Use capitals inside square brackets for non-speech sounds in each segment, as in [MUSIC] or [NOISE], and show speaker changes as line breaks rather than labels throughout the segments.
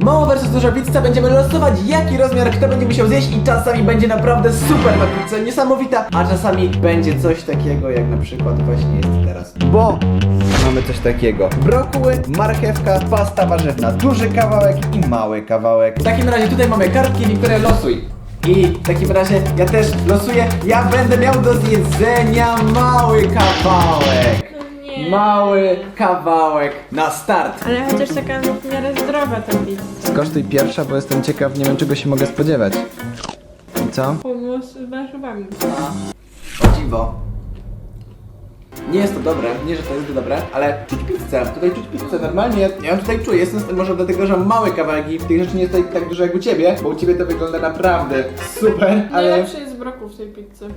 Mało versus duża pizza będziemy losować jaki rozmiar kto będzie musiał zjeść i czasami będzie naprawdę super na pizzę, niesamowita, a czasami będzie coś takiego jak na przykład właśnie jest teraz. Bo mamy coś takiego. Brokuły, marchewka, pasta warzywna, duży kawałek i mały kawałek. W takim razie tutaj mamy kartki, Wiktoria losuj. I w takim razie ja też losuję, ja będę miał do zjedzenia mały kawałek. Mały kawałek na start.
Ale chociaż taka w miarę zdrowa ta pizza.
Skosztuj pierwsza, bo jestem ciekaw, nie wiem czego się mogę spodziewać. I co?
Z warzywami.
O dziwo. Nie jest to dobre, nie, że to jest dobre, ale czuć pizzę, tutaj czuć pizzę, normalnie, ja ją tutaj czuję, jestem z tym może dlatego, że mam małe kawałki, tych rzeczy nie jest tutaj tak dużo jak u Ciebie, bo u Ciebie to wygląda naprawdę super, ale...
Najlepszy jest broków w tej pizzy.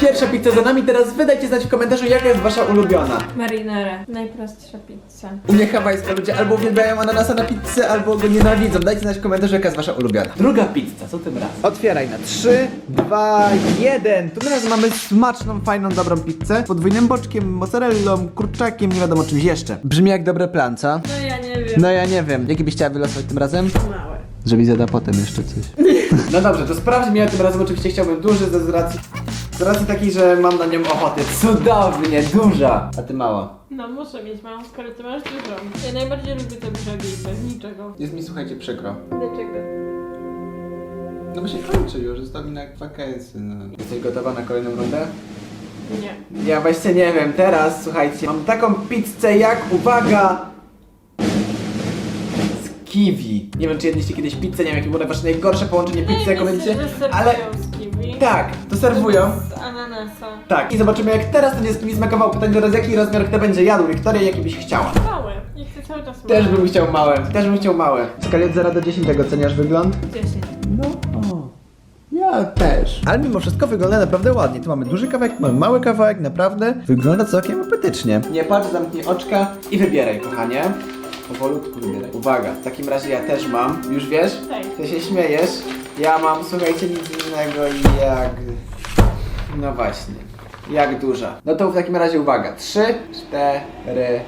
Pierwsza pizza za nami, teraz wydajcie znać w komentarzu, jaka jest Wasza ulubiona.
Marinara. Najprostsza pizza.
U mnie hawajska ludzie albo uwielbiają ananasa na pizzę, albo go nienawidzą. Dajcie znać w komentarzu, jaka jest wasza ulubiona. Druga pizza, co tym razem? Otwieraj na 3, 2, 1. Tu teraz mamy smaczną, fajną, dobrą pizzę. z Podwójnym boczkiem, mozzarellą, kurczakiem, nie wiadomo czymś jeszcze. Brzmi jak dobre plan, co?
No ja nie wiem.
No ja nie wiem. Jaki byś chciała wylosować tym razem?
Małe.
Żeby zjada potem jeszcze coś. [LAUGHS] No dobrze, to sprawdźmy, ja tym razem oczywiście chciałbym duży ze z racji... Z racji takiej, że mam na nią ochotę. Cudownie, duża. A ty mała.
No muszę mieć małą, skoro ty masz dużą. Ja najbardziej lubię te brzegi bez niczego.
Jest mi, słuchajcie, przykro.
Dlaczego?
No bo się kończy już, został mi na wakacje, no. Jesteś gotowa na kolejną rundę?
Nie.
Ja właśnie nie wiem, teraz, słuchajcie, mam taką pizzę jak, uwaga, z kiwi. Nie wiem, czy jedliście kiedyś pizzę, nie wiem, jakie było wasze najgorsze połączenie pizzy, jaką będziecie, ale
z kiwi.
Tak, to serwują.
Z ananasa.
Tak, i zobaczymy jak teraz to nie z kiwi smakowało. Pytanie teraz, jaki rozmiar kto będzie jadł? Wiktoria, jaki byś chciała?
Małe. Nie chcę cały czas
Też
małe.
bym chciał małe, też bym chciał małe. W skali od 0 do 10 jak oceniasz wygląd?
10.
No, o. Ja też. Ale mimo wszystko wygląda naprawdę ładnie. Tu mamy duży kawałek, mamy mały kawałek, naprawdę wygląda całkiem apetycznie. Nie patrz, zamknij oczka i wybieraj, kochanie. Powolutku wybieraj. Uwaga, w takim razie ja też mam. Już wiesz?
Tak.
Ty się śmiejesz. Ja mam, słuchajcie, nic innego jak... No właśnie. Jak duża. No to w takim razie uwaga. Trzy, cztery...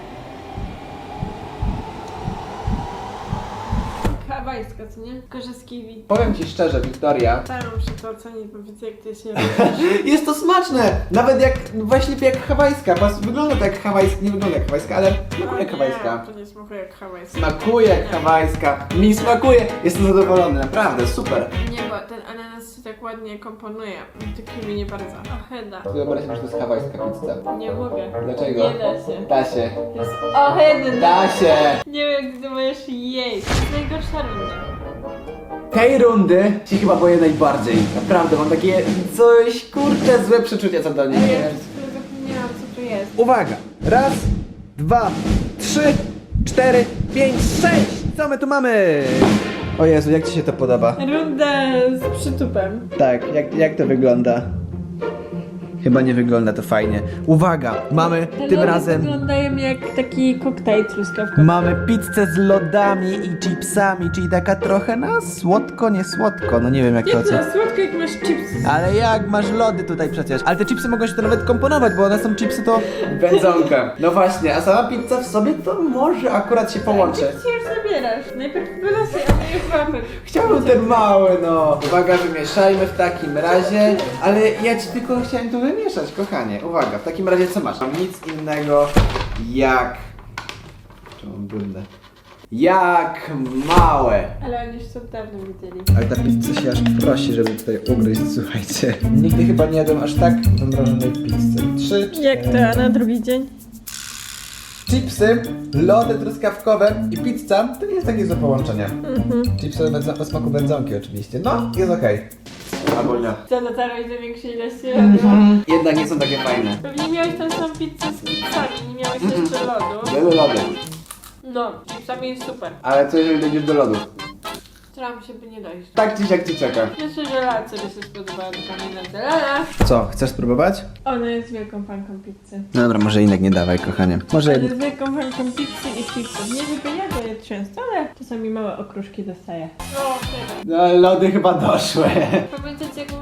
Hawajska, co nie? Tylko, że z kiwi.
Powiem ci szczerze, Wiktoria,
Staram się to ocenić, bo widzę jak ty się robisz.
Jest to smaczne! Nawet jak, właśnie jak hawajska. Pas- Wygląda to jak hawajska, nie wygląda jak hawajska, ale smakuje jak hawajska.
To nie smakuje jak hawajska.
Smakuje jak hawajska. Mi smakuje. Jestem zadowolony, naprawdę, super.
Nie, bo ten ananas się tak ładnie komponuje. To kiwi nie bardzo. Oheda.
Wyobraź że to jest hawajska pizza.
Nie mogę.
Dlaczego?
Nie da się.
Da się.
Jest ohydne.
Da się.
Nie wiem, ty możesz jeść. To jest najgorsza runda.
Tej rundy się chyba boję najbardziej. Naprawdę, mam takie coś, kurczę, złe przeczucia co do niej.
Ja już zapomniałam, co tu jest.
Uwaga! Raz, dwa, trzy, cztery, pięć, sześć! Co my tu mamy? O Jezu, jak Ci się to podoba?
Runda z przytupem.
Tak, jak, jak to wygląda? Chyba nie wygląda to fajnie. Uwaga, mamy
Te
tym
lody
razem.
wyglądają jak taki koktajl truskawkowy.
Mamy pizzę z lodami i chipsami, czyli taka trochę na słodko, nie słodko. No nie wiem jak to
Jak
ocenić.
to słodko, jak masz chipsy.
Ale jak masz lody tutaj przecież? Ale te chipsy mogą się to nawet komponować, bo one są chipsy to wędzonka. No właśnie, a sama pizza w sobie to może akurat się połączy.
Chipsy już zabierasz. Najpierw wylosuj, a nie już łapek.
Chciałbym ten mały, no. Uwaga, wymieszajmy w takim razie. Ale ja ci tylko chciałem tu wymieszać, kochanie. Uwaga, w takim razie co masz? Mam nic innego jak... Czemu brudne? Jak małe.
Ale oni już to dawno widzieli.
Ale ta pizza się aż prosi, żeby tutaj ugryźć, słuchajcie. Nigdy chyba nie jadłem aż tak zamrożonej pizzy. Trzy,
Jak to, a na drugi dzień?
Chipsy, lody truskawkowe i pizza to nie jest takie złe połączenie. Chipsy wędza- o smaku wędzonki oczywiście. No, jest okej. Albo nie.
Co, dotarłeś do większej ilości
Mhm. Jednak nie są takie fajne.
Pewnie miałeś tą samą pizzę z chipsami, nie miałeś jeszcze lodu.
Wiele lody.
No, z chipsami jest super.
Ale co jeżeli dojdziesz do lodów?
Staram się, by nie dojść.
Tak ci jak ci czeka.
Myślę, że lalce by się spodobała taka minęta. Lala!
Co, chcesz spróbować?
Ona jest wielką fanką pizzy.
No dobra, może inek nie dawaj, kochanie. Może
Ale jest wielką fanką pizzy i chipsów. Nie tylko ja je często, ale czasami małe okruszki dostaję. O,
No, lody chyba doszły.
Pamiętacie jak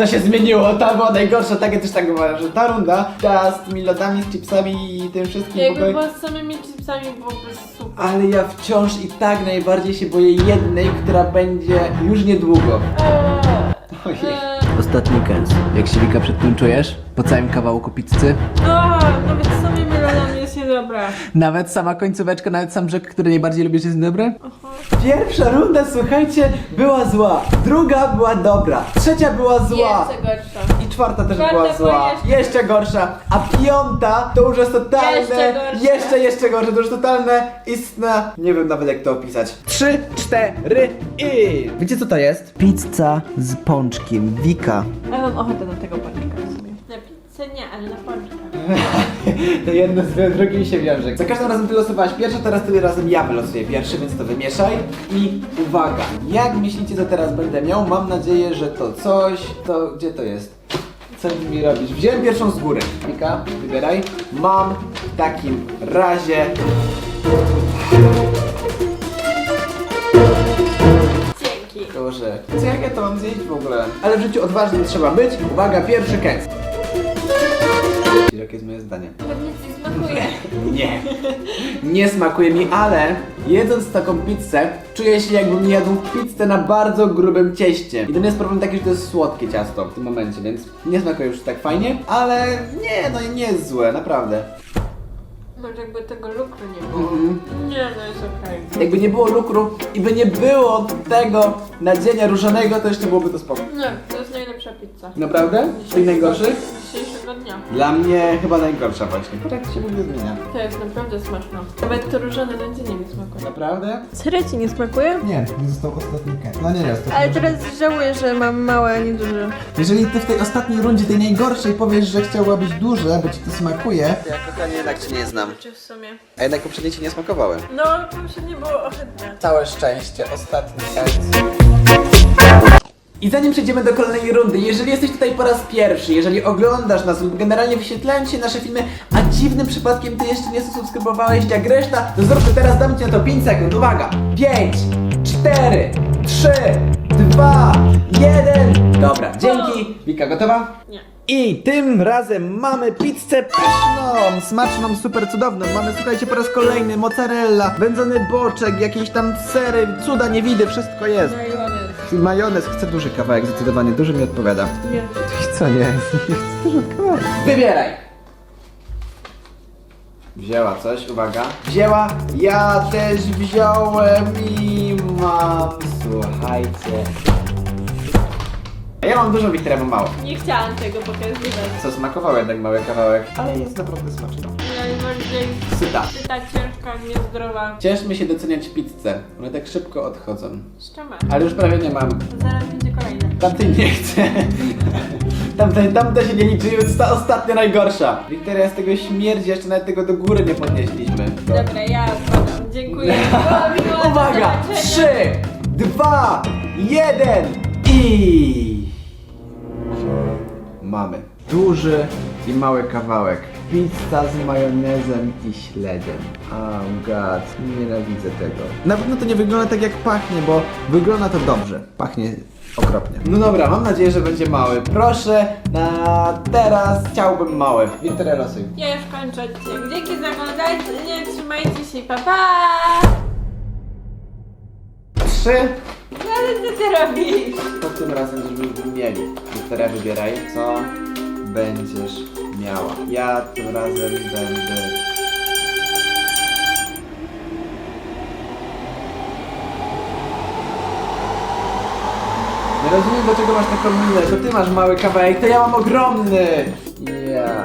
to się zmieniło, ta była najgorsza, tak ja też tak uważam, że ta runda, ta z tymi lodami, z chipsami i tym wszystkim w
Jakby
ogóle...
była z samymi chipsami byłoby super.
Ale ja wciąż i tak najbardziej się boję jednej, która będzie już niedługo.
Eee,
Ojej.
eee,
Ostatni kęs. Jak się Wika przed tym czujesz? Po całym kawałku pizzy?
no, nawet z samymi lodami jest niedobra.
Nawet sama końcóweczka, nawet sam brzeg, który najbardziej lubisz jest dobry? Pierwsza runda, słuchajcie, była zła. Druga była dobra. Trzecia była zła.
Jeszcze gorsza.
I czwarta też
Czwarta
była
była
zła.
jeszcze-
Jeszcze gorsza. A piąta to już jest totalne.
Jeszcze gorsze.
Jeszcze, jeszcze gorsze. To już totalne istne. Nie wiem nawet jak to opisać. Trzy, cztery i. Wiecie co to jest? Pizza z pączkiem. Wika.
Ja mam ochotę na tego pączka pizzę nie, ale na pączka. [LAUGHS]
to jedno z drugim się wiąże. Za każdym razem ty losowałaś pierwsza, teraz tyle razem ja wylosuję pierwszy, więc to wymieszaj. I uwaga, jak myślicie, co teraz będę miał? Mam nadzieję, że to coś, to gdzie to jest? Co ty mi robisz? Wziąłem pierwszą z góry. Mika, wybieraj. Mam w takim razie...
Dzięki.
Boże, co jak ja to mam zjeść w ogóle? Ale w życiu odważnym trzeba być. Uwaga, pierwszy kęs. Jakie jest moje zdanie?
Pewnie ci smakuje. [LAUGHS]
Nie. Nie smakuje mi, ale jedząc taką pizzę, czuję się jakbym jadł pizzę na bardzo grubym cieście. I to nie jest problem taki, że to jest słodkie ciasto w tym momencie, więc nie smakuje już tak fajnie, ale nie, no nie jest złe, naprawdę.
Może jakby tego lukru nie było.
Mhm.
Nie, no jest okej.
Jakby nie było lukru i by nie było tego nadzienia różanego, to jeszcze byłoby to spoko.
Nie, to jest najlepsza pizza.
Naprawdę? Z tych najgorszych?
Dzisiejszego dnia.
Dla mnie chyba najgorsza właśnie. Tak się w ogóle zmienia.
To jest naprawdę smaczne. Nawet to różane nadzienie mi smakuje.
Naprawdę?
Serio ci nie smakuje?
Nie, nie został ostatni kęs. No nie jest.
Ale teraz żałuję, że mam małe, a nie duże.
Jeżeli ty w tej ostatniej rundzie, tej najgorszej, powiesz, że chciałabyś duże, bo ci to smakuje. Ja kochanie jednak cię nie znam.
W sumie?
A jednak poprzednie ci nie smakowały.
No, poprzednie było ohydne.
Całe szczęście, ostatni I zanim przejdziemy do kolejnej rundy, jeżeli jesteś tutaj po raz pierwszy, jeżeli oglądasz nas lub generalnie wyświetlają ci się nasze filmy, a dziwnym przypadkiem ty jeszcze nie subskrybowałeś jak reszta, to zróbmy teraz, dam ci na to 5 sekund. Uwaga! 5, 4, 3, 2, 1. Dobra, dzięki. Wika, gotowa?
Nie.
I tym razem mamy pizzę pyszną, smaczną, super cudowną. Mamy, słuchajcie, po raz kolejny mozzarella, wędzony boczek, jakieś tam sery, cuda nie widy, wszystko jest.
Majonez.
Majonez, chcę duży kawałek, zdecydowanie duży mi odpowiada.
Nie.
Co nie? [LAUGHS] Chcę duży kawałek. Wybieraj! Wzięła coś, uwaga. Wzięła, ja też wziąłem i mam, słuchajcie. Ja mam dużo, mam mało.
Nie chciałam tego pokazywać.
Co smakował jednak mały kawałek, ale jest naprawdę smaczny.
Najbardziej
Syta.
syta, ciężka, niezdrowa.
Cieszmy się doceniać pizzę. One tak szybko odchodzą.
Jeszcze mam.
Ale już prawie nie mam.
Zaraz będzie kolejna.
Tamtej nie chcę. Tamte, tamte się nie liczy, jest ta ostatnia najgorsza. Wiktoria z tego śmierdzi, jeszcze nawet tego do góry nie podnieśliśmy.
Dobra, ja spadam. Dziękuję. Było miło, do
Uwaga!
zobaczenia.
Trzy, dwa, jeden i... Mamy duży i mały kawałek. Pizza z majonezem i śledziem. Oh god, nienawidzę tego. Na pewno to nie wygląda tak jak pachnie, bo wygląda to dobrze. Pachnie okropnie. No dobra, mam nadzieję, że będzie mały. Proszę, na teraz chciałbym mały. Wiktoria losuj.
Ja już kończę odcinek. Dzięki za oglądanie. Trzymajcie się. Pa, pa!
Trzy,
No ale co ty robisz?
To tym razem, żebyśmy mieli. Wiktoria, wybieraj, co będziesz miała. Ja tym razem będę... rozumiem, dlaczego masz taką minę. To ty masz mały kawałek, to ja mam ogromny! Ja...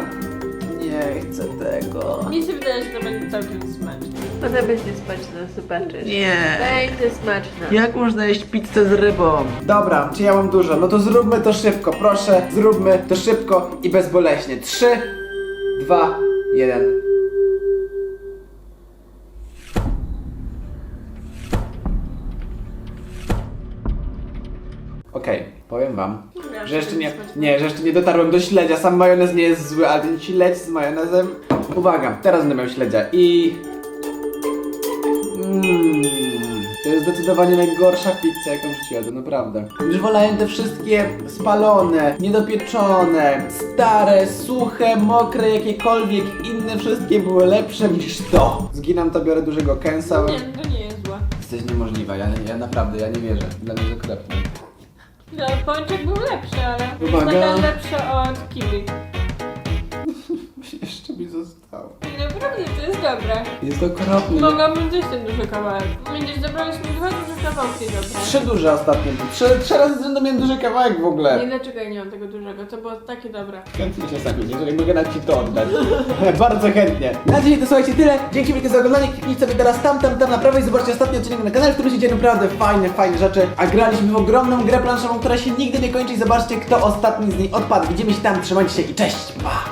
Nie chcę tego.
Mi się wydaje, że to będzie całkiem smaczne. Ona będzie smaczna, zobaczysz.
Nie.
Będzie smaczna.
Jak można jeść pizzę z rybą? Dobra, czy ja mam dużo? No to zróbmy to szybko, proszę, zróbmy to szybko i bezboleśnie. Trzy, dwa, jeden. Powiem wam,
Dobra,
że jeszcze nie, nie, że jeszcze nie dotarłem do śledzia. Sam majonez nie jest zły, ale ten śledź z majonezem. Uwaga, teraz będę miał śledzia i... Mm. To jest zdecydowanie najgorsza pizza, jaką w życiu jadłem, naprawdę. Już wolałem te wszystkie spalone, niedopieczone, stare, suche, mokre, jakiekolwiek inne, wszystkie były lepsze niż to. Zginam to, biorę dużego kęsa.
Nie, to nie jest złe.
Jesteś niemożliwa, ja, ja naprawdę, ja nie wierzę. Dla mnie okropne.
No, pączek był lepszy, ale
Uwaga.
jest nadal lepszy od kiwi.
Mi zostało.
I naprawdę, to jest dobre.
Jest okropne.
Mogłabym zjeść ten duży kawałek. Będziesz zabrałeś mi dwa duże kawałki dobre.
Trzy duże ostatnio. Trzy, trzy razy z rzędu miałem duży kawałek w ogóle.
Nie, dlaczego ja nie mam tego dużego? To było takie dobre.
Chętnie się sami, jeżeli mogę nawet ci to oddać. [LAUGHS] Bardzo chętnie. Na dzisiaj to słuchajcie tyle. Dzięki wielkie za oglądanie. Kliknijcie sobie teraz tam, tam, tam na prawo i zobaczcie ostatni odcinek na kanale, w którym się dzieje naprawdę fajne, fajne rzeczy. A graliśmy w ogromną grę planszową, która się nigdy nie kończy i zobaczcie kto ostatni z niej odpadł. Widzimy się tam, trzymajcie się i cześć! Pa!